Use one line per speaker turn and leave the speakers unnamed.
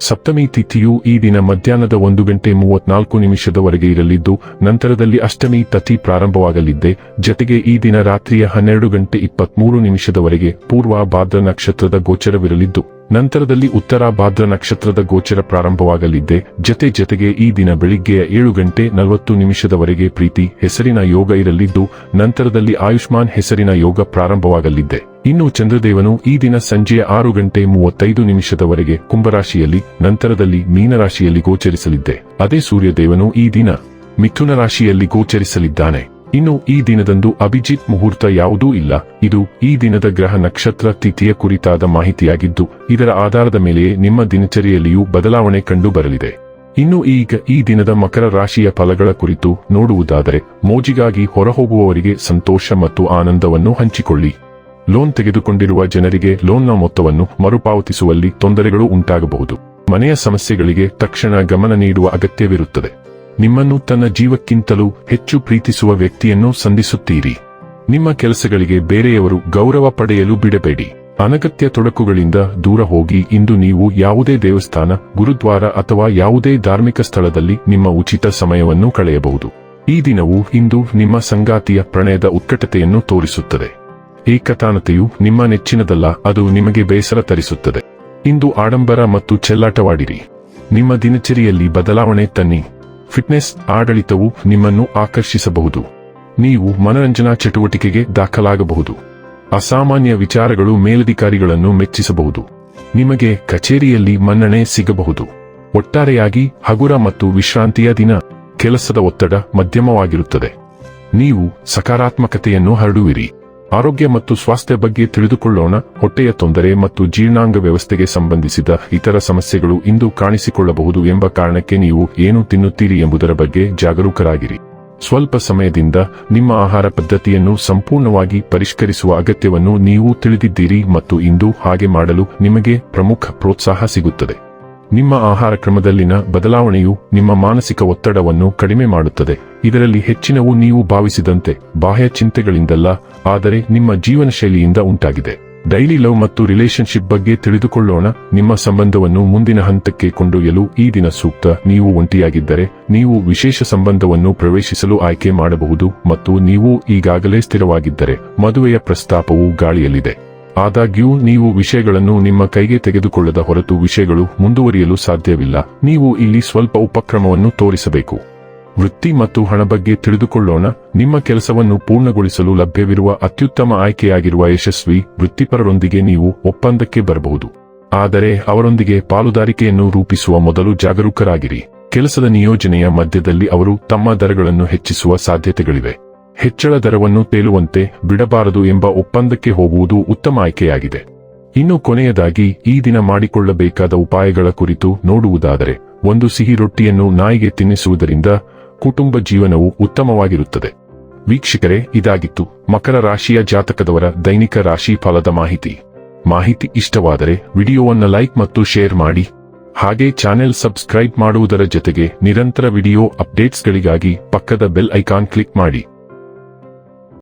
ಸಪ್ತಮಿ ತಿಥಿಯು ಈ ದಿನ ಮಧ್ಯಾಹ್ನದ ಒಂದು ಗಂಟೆ ಮೂವತ್ನಾಲ್ಕು ನಿಮಿಷದವರೆಗೆ ಇರಲಿದ್ದು, ನಂತರದಲ್ಲಿ ಅಷ್ಟಮಿ ತಥಿ ಪ್ರಾರಂಭವಾಗಲಿದ್ದೆ. ಜತೆಗೆ ಈ ದಿನ ರಾತ್ರಿಯ ಹನ್ನೆರಡು ಗಂಟೆ ಇಪ್ಪತ್ಮೂರು ನಿಮಿಷದವರೆಗೆ ಪೂರ್ವ ಭಾದ್ರ ನಕ್ಷತ್ರದ ಗೋಚರವಿರಲಿದ್ದು, ನಂತರದಲ್ಲಿ ಉತ್ತರ ಭಾದ್ರ ನಕ್ಷತ್ರದ ಗೋಚರ ಪ್ರಾರಂಭವಾಗಲಿದ್ದೆ. ಜತೆ ಜತೆಗೆ ಈ ದಿನ ಬೆಳಿಗ್ಗೆಯ ಏಳು ಗಂಟೆ ನಲವತ್ತು ನಿಮಿಷದವರೆಗೆ ಪ್ರೀತಿ, ಹೆಸರಿನ ಯೋಗ ಇರಲಿದ್ದು, ನಂತರದಲ್ಲಿ ಆಯುಷ್ಮಾನ್ ಹೆಸರಿನ ಯೋಗ ಪ್ರಾರಂಭವಾಗಲಿದ್ದೆ. ಇನ್ನು ಚಂದ್ರದೇವನು ಈ ದಿನ ಸಂಜೆಯ ಆರು ಗಂಟೆ ಮೂವತ್ತೈದು ನಿಮಿಷದವರೆಗೆ ಕುಂಭರಾಶಿಯಲ್ಲಿ, ನಂತರದಲ್ಲಿ ಮೀನರಾಶಿಯಲ್ಲಿ ಗೋಚರಿಸಲಿದ್ದೆ. ಅದೇ ಸೂರ್ಯದೇವನು ಈ ದಿನ ಮಿಥುನ ರಾಶಿಯಲ್ಲಿ ಗೋಚರಿಸಲಿದ್ದಾನೆ. ಇನ್ನು ಈ ದಿನದಂದು ಅಭಿಜಿತ್ ಮುಹೂರ್ತ ಯಾವುದೂ ಇಲ್ಲ. ಇದು ಈ ದಿನದ ಗ್ರಹ ನಕ್ಷತ್ರ ತಿಥಿಯ ಕುರಿತಾದ ಮಾಹಿತಿಯಾಗಿದ್ದು, ಇದರ ಆಧಾರದ ಮೇಲೆಯೇ ನಿಮ್ಮ ದಿನಚರಿಯಲ್ಲಿಯೂ ಬದಲಾವಣೆ ಕಂಡು ಬರಲಿದೆ ಇನ್ನು ಈಗ ಈ ದಿನದ ಮಕರ ರಾಶಿಯ ಫಲಗಳ ಕುರಿತು ನೋಡುವುದಾದರೆ, ಮೋಜಿಗಾಗಿ ಹೊರಹೋಗುವವರಿಗೆ ಸಂತೋಷ ಮತ್ತು ಆನಂದವನ್ನು ಹಂಚಿಕೊಳ್ಳಿ. ಲೋನ್ ತೆಗೆದುಕೊಂಡಿರುವ ಜನರಿಗೆ ಲೋನ್ನ ಮೊತ್ತವನ್ನು ಮರುಪಾವತಿಸುವಲ್ಲಿ ತೊಂದರೆಗಳು ಉಂಟಾಗಬಹುದು. ಮನೆಯ ಸಮಸ್ಯೆಗಳಿಗೆ ತಕ್ಷಣ ಗಮನ ನೀಡುವ ಅಗತ್ಯವಿರುತ್ತದೆ. ನಿಮ್ಮನ್ನು ತನ್ನ ಜೀವಕ್ಕಿಂತಲೂ ಹೆಚ್ಚು ಪ್ರೀತಿಸುವ ವ್ಯಕ್ತಿಯನ್ನು ಸಂಧಿಸುತ್ತೀರಿ. ನಿಮ್ಮ ಕೆಲಸಗಳಿಗೆ ಬೇರೆಯವರು ಗೌರವ ಪಡೆಯಲು ಬಿಡಬೇಡಿ. ಅನಗತ್ಯ ತೊಡಕುಗಳಿಂದ ದೂರ ಹೋಗಿ ಇಂದು ನೀವು ಯಾವುದೇ ದೇವಸ್ಥಾನ, ಗುರುದ್ವಾರ ಅಥವಾ ಯಾವುದೇ ಧಾರ್ಮಿಕ ಸ್ಥಳದಲ್ಲಿ ನಿಮ್ಮ ಉಚಿತ ಸಮಯವನ್ನು ಕಳೆಯಬಹುದು. ಈ ದಿನವು ಇಂದು ನಿಮ್ಮ ಸಂಗಾತಿಯ ಪ್ರಣಯದ ಉತ್ಕಟತೆಯನ್ನು ತೋರಿಸುತ್ತದೆ. ಏಕತಾನತೆಯು ನಿಮ್ಮ ನೆಚ್ಚಿನದಲ್ಲ, ಅದು ನಿಮಗೆ ಬೇಸರ ತರಿಸುತ್ತದೆ. ಇಂದು ಆಡಂಬರ ಮತ್ತು ಚೆಲ್ಲಾಟವಾಡಿರಿ. ನಿಮ್ಮ ದಿನಚರಿಯಲ್ಲಿ ಬದಲಾವಣೆ ತನ್ನಿ. ಫಿಟ್ನೆಸ್ ಆಡಳಿತವು ನಿಮ್ಮನ್ನು ಆಕರ್ಷಿಸಬಹುದು. ನೀವು ಮನರಂಜನಾ ಚಟುವಟಿಕೆಗೆ ದಾಖಲಾಗಬಹುದು. ಅಸಾಮಾನ್ಯ ವಿಚಾರಗಳು ಮೇಲಧಿಕಾರಿಗಳನ್ನು ಮೆಚ್ಚಿಸಬಹುದು. ನಿಮಗೆ ಕಚೇರಿಯಲ್ಲಿ ಮನ್ನಣೆ ಸಿಗಬಹುದು. ಒಟ್ಟಾರೆಯಾಗಿ ಹಗುರ ಮತ್ತು ವಿಶ್ರಾಂತಿಯ ದಿನ ಕೆಲಸದ ಒತ್ತಡ ಮಧ್ಯಮವಾಗಿರುತ್ತದೆ. ನೀವು ಸಕಾರಾತ್ಮಕತೆಯನ್ನು ಹರಡುವಿರಿ. ಆರೋಗ್ಯ ಮತ್ತು ಸ್ವಾಸ್ಥ್ಯ ಬಗ್ಗೆ ತಿಳಿದುಕೊಳ್ಳೋಣ, ಹೊಟ್ಟೆಯ ತೊಂದರೆ ಮತ್ತು ಜೀರ್ಣಾಂಗ ವ್ಯವಸ್ಥೆಗೆ ಸಂಬಂಧಿಸಿದ ಇತರ ಸಮಸ್ಯೆಗಳು ಇಂದು ಕಾಣಿಸಿಕೊಳ್ಳಬಹುದು ಎಂಬ ಕಾರಣಕ್ಕೆ ನೀವು ಏನು ತಿನ್ನುತ್ತೀರಿ ಎಂಬುದರ ಬಗ್ಗೆ ಜಾಗರೂಕರಾಗಿರಿ. ಸ್ವಲ್ಪ ಸಮಯದಿಂದ ನಿಮ್ಮ ಆಹಾರ ಪದ್ಧತಿಯನ್ನು ಸಂಪೂರ್ಣವಾಗಿ ಪರಿಷ್ಕರಿಸುವ ಅಗತ್ಯವನ್ನು ನೀವು ತಿಳಿದಿದ್ದೀರಿ ಮತ್ತು ಇಂದು ಹಾಗೆ ಮಾಡಲು ನಿಮಗೆ ಪ್ರಮುಖ ಪ್ರೋತ್ಸಾಹ ಸಿಗುತ್ತದೆ. ನಿಮ್ಮ ಆಹಾರ ಕ್ರಮದಲ್ಲಿನ ಬದಲಾವಣೆಯು ನಿಮ್ಮ ಮಾನಸಿಕ ಒತ್ತಡವನ್ನು ಕಡಿಮೆ ಮಾಡುತ್ತದೆ. ಇದರಲ್ಲಿ ಹೆಚ್ಚಿನವು ನೀವು ಭಾವಿಸಿದಂತೆ ಬಾಹ್ಯ ಚಿಂತೆಗಳಿಂದಲ್ಲ, ಆದರೆ ನಿಮ್ಮ ಜೀವನ ಶೈಲಿಯಿಂದ ಉಂಟಾಗಿದೆ. ಡೈಲಿ ಲವ್ ಮತ್ತು ರಿಲೇಶನ್ಶಿಪ್ ಬಗ್ಗೆ ತಿಳಿದುಕೊಳ್ಳೋಣ. ನಿಮ್ಮ ಸಂಬಂಧವನ್ನು ಮುಂದಿನ ಹಂತಕ್ಕೆ ಕೊಂಡೊಯ್ಯಲು ಈ ದಿನ ಸೂಕ್ತ. ನೀವು ಒಂಟಿಯಾಗಿದ್ದರೆ ನೀವು ವಿಶೇಷ ಸಂಬಂಧವನ್ನು ಪ್ರವೇಶಿಸಲು ಆಯ್ಕೆ ಮಾಡಬಹುದು ಮತ್ತು ನೀವು ಈಗಾಗಲೇ ಸ್ಥಿರವಾಗಿದ್ದರೆ ಮದುವೆಯ ಪ್ರಸ್ತಾಪವು ಗಾಳಿಯಲ್ಲಿದೆ. ಆದಾಗ್ಯೂ, ನೀವು ವಿಷಯಗಳನ್ನು ನಿಮ್ಮ ಕೈಗೆ ತೆಗೆದುಕೊಳ್ಳದ ಹೊರತು ವಿಷಯಗಳು ಮುಂದುವರಿಯಲು ಸಾಧ್ಯವಿಲ್ಲ. ನೀವು ಇಲ್ಲಿ ಸ್ವಲ್ಪ ಉಪಕ್ರಮವನ್ನು ತೋರಿಸಬೇಕು. ವೃತ್ತಿ ಮತ್ತು ಹಣ ಬಗ್ಗೆ ತಿಳಿದುಕೊಳ್ಳೋಣ. ನಿಮ್ಮ ಕೆಲಸವನ್ನು ಪೂರ್ಣಗೊಳಿಸಲು ಲಭ್ಯವಿರುವ ಅತ್ಯುತ್ತಮ ಆಯ್ಕೆಯಾಗಿರುವ ಯಶಸ್ವಿ ವೃತ್ತಿಪರರೊಂದಿಗೆ ನೀವು ಒಪ್ಪಂದಕ್ಕೆ ಬರಬಹುದು. ಆದರೆ, ಅವರೊಂದಿಗೆ ಪಾಲುದಾರಿಕೆಯನ್ನು ರೂಪಿಸುವ ಮೊದಲು ಜಾಗರೂಕರಾಗಿರಿ. ಕೆಲಸದ ನಿಯೋಜನೆಯ ಮಧ್ಯದಲ್ಲಿ ಅವರು ತಮ್ಮ ದರಗಳನ್ನು ಹೆಚ್ಚಿಸುವ ಸಾಧ್ಯತೆಗಳಿವೆ. ಹೆಚ್ಚಳ ದರವನ್ನು ತೇಲುವಂತೆ ಬಿಡಬಾರದು ಎಂಬ ಒಪ್ಪಂದಕ್ಕೆ ಹೋಗುವುದು ಉತ್ತಮ ಆಯ್ಕೆಯಾಗಿದೆ. ಇನ್ನು ಕೊನೆಯದಾಗಿ, ಈ ದಿನ ಮಾಡಿಕೊಳ್ಳಬೇಕಾದ ಉಪಾಯಗಳ ಕುರಿತು ನೋಡುವುದಾದರೆ, ಒಂದು ಸಿಹಿ ರೊಟ್ಟಿಯನ್ನು ನಾಯಿಗೆ ತಿನ್ನಿಸುವುದರಿಂದ ಕುಟುಂಬ ಜೀವನವು ಉತ್ತಮವಾಗಿರುತ್ತದೆ. ವೀಕ್ಷಕರೇ, ಇದಾಗಿತ್ತು ಮಕರ ರಾಶಿಯ ಜಾತಕದವರ ದೈನಿಕ ರಾಶಿ ಫಲದ ಮಾಹಿತಿ. ಮಾಹಿತಿ ಇಷ್ಟವಾದರೆ ವಿಡಿಯೋವನ್ನು ಲೈಕ್ ಮತ್ತು ಶೇರ್ ಮಾಡಿ. ಹಾಗೆ ಚಾನೆಲ್ ಸಬ್ಸ್ಕ್ರೈಬ್ ಮಾಡುವುದರ ಜೊತೆಗೆ ನಿರಂತರ ವಿಡಿಯೋ ಅಪ್ಡೇಟ್ಸ್ಗಳಿಗಾಗಿ ಪಕ್ಕದ ಬೆಲ್ ಐಕಾನ್ ಕ್ಲಿಕ್ ಮಾಡಿ.